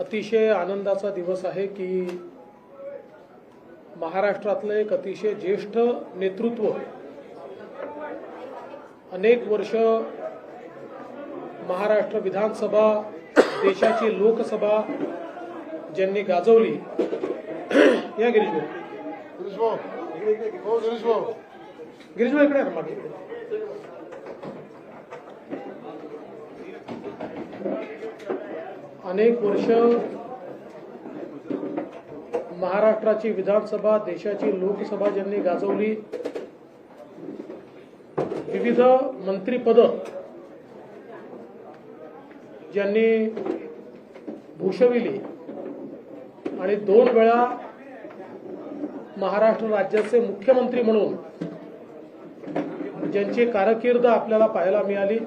अतिशय आनंदाचा दिवस आहे की महाराष्ट्रातलं एक अतिशय ज्येष्ठ नेतृत्व अनेक वर्ष महाराष्ट्र विधानसभा देशाची लोकसभा ज्यांनी गाजवली या गिरीश भाऊ गिरीश भाऊ हो गिरीश भाऊ इकडे ना मागे अनेक वर्ष महाराष्ट्राची विधानसभा देशाची लोकसभा ज्यांनी गाजवली विविध मंत्रीपद ज्यांनी भूषविली आणि दोन वेळा महाराष्ट्र राज्याचे मुख्यमंत्री म्हणून ज्यांची कारकीर्द आपल्याला पाहायला मिळाली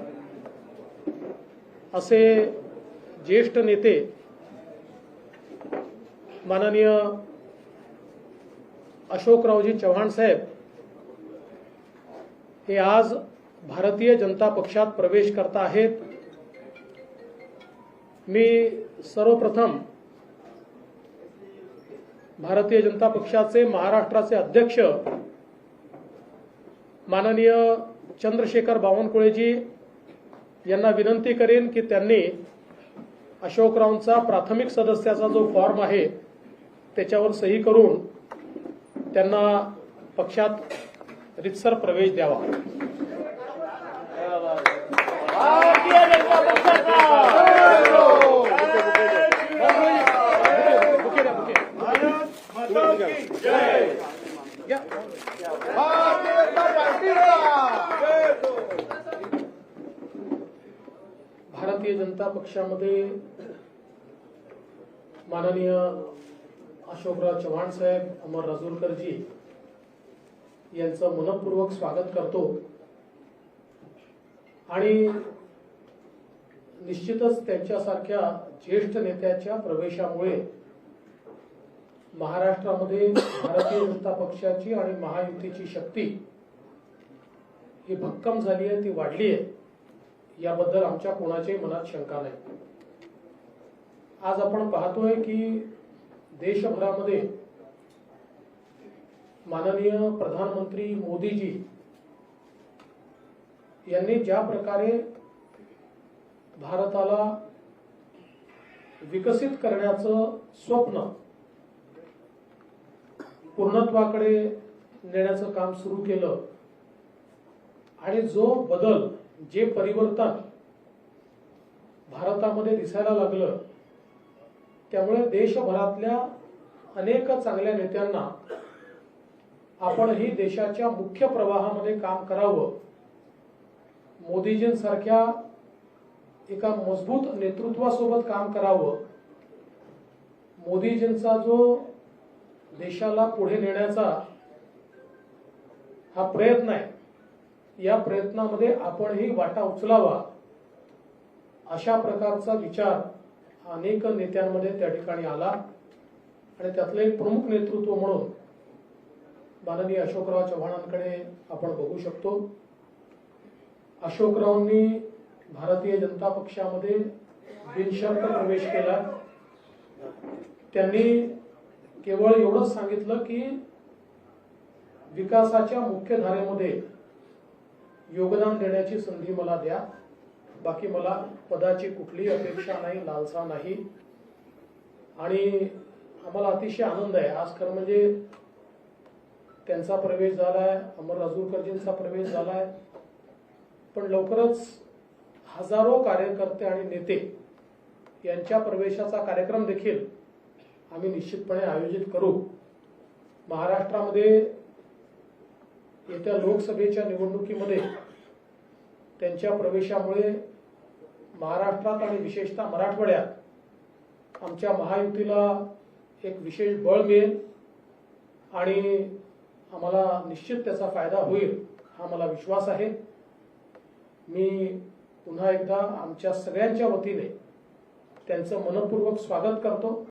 असे ज्येष्ठ नेते माननीय अशोकरावजी चव्हाण साहेब हे आज भारतीय जनता पक्षात प्रवेश करत आहेत. मी सर्वप्रथम भारतीय जनता पक्षाचे महाराष्ट्राचे अध्यक्ष माननीय चंद्रशेखर बावनकुळेजी यांना विनंती करेन की त्यांनी अशोकरावांचा प्राथमिक सदस्याचा जो फॉर्म आहे त्याच्यावर सही करून त्यांना पक्षात रितसर प्रवेश द्यावा जनता पक्षाचा बुके द्या, बुके. या. भारतीय जनता पार्टीला भारतीय जनता पक्षामध्ये माननीय अशोकराव चव्हाण साहेब अमर राजूरकरजी यांचं मनपूर्वक स्वागत करतो. आणि निश्चितच त्यांच्यासारख्या ज्येष्ठ नेत्याच्या प्रवेशामुळे महाराष्ट्रामध्ये भारतीय जनता पक्षाची आणि महायुतीची शक्ती ही भक्कम झाली आहे ती वाढली आहे. याबद्दल आमच्या कोणाच्याही मनात शंका नाही. आज आपण पाहतोय की देशभरामध्ये माननीय प्रधानमंत्री मोदीजी यांनी ज्या प्रकारे भारताला विकसित करण्याचं स्वप्न पूर्णत्वाकडे नेण्याचं काम सुरू केलं आणि जो बदल जे परिवर्तन भारतामध्ये दिसायला लागलं त्यामुळे देशभरातल्या अनेक चांगल्या नेत्यांना आपणही देशाच्या मुख्य प्रवाहामध्ये काम करावं. मोदीजींसारख्या एका मजबूत नेतृत्वासोबत काम करावं. मोदीजींचा जो देशाला पुढे नेण्याचा हा प्रयत्न आहे या प्रयत्नामध्ये आपणही वाटा उचलावा अशा प्रकारचा विचार अनेक नेत्यांमध्ये त्या ठिकाणी आला. आणि त्यातलं एक प्रमुख नेतृत्व म्हणून माननीय अशोकराव चव्हाणांकडे आपण बघू शकतो. अशोकरावांनी भारतीय जनता पक्षामध्ये बिनशर्त प्रवेश केला. त्यांनी केवळ एवढंच सांगितलं की विकासाच्या मुख्य धारेमध्ये योगदान देण्याची संधी मला द्या. बाकी मला पदाची कुठलीही अपेक्षा नाही लालसा नाही. आणि आम्हाला अतिशय आनंद आहे. आज खरं म्हणजे त्यांचा प्रवेश झालाय अमर राजूरकरजींचा प्रवेश झालाय. पण लवकरच हजारो कार्यकर्ते आणि नेते यांच्या प्रवेशाचा कार्यक्रम देखील आम्ही निश्चितपणे आयोजित करू. महाराष्ट्रामध्ये येत्या लोकसभेच्या निवडणुकीमध्ये त्यांच्या प्रवेशामुळे महाराष्ट्रात आणि विशेषतः मराठवाड्यात आमच्या महायुतीला एक विशेष बळ मिळेल आणि आम्हाला निश्चित त्याचा फायदा होईल हा मला विश्वास आहे. मी पुन्हा एकदा आमच्या सगळ्यांच्या वतीने त्यांचं मनपूर्वक स्वागत करतो.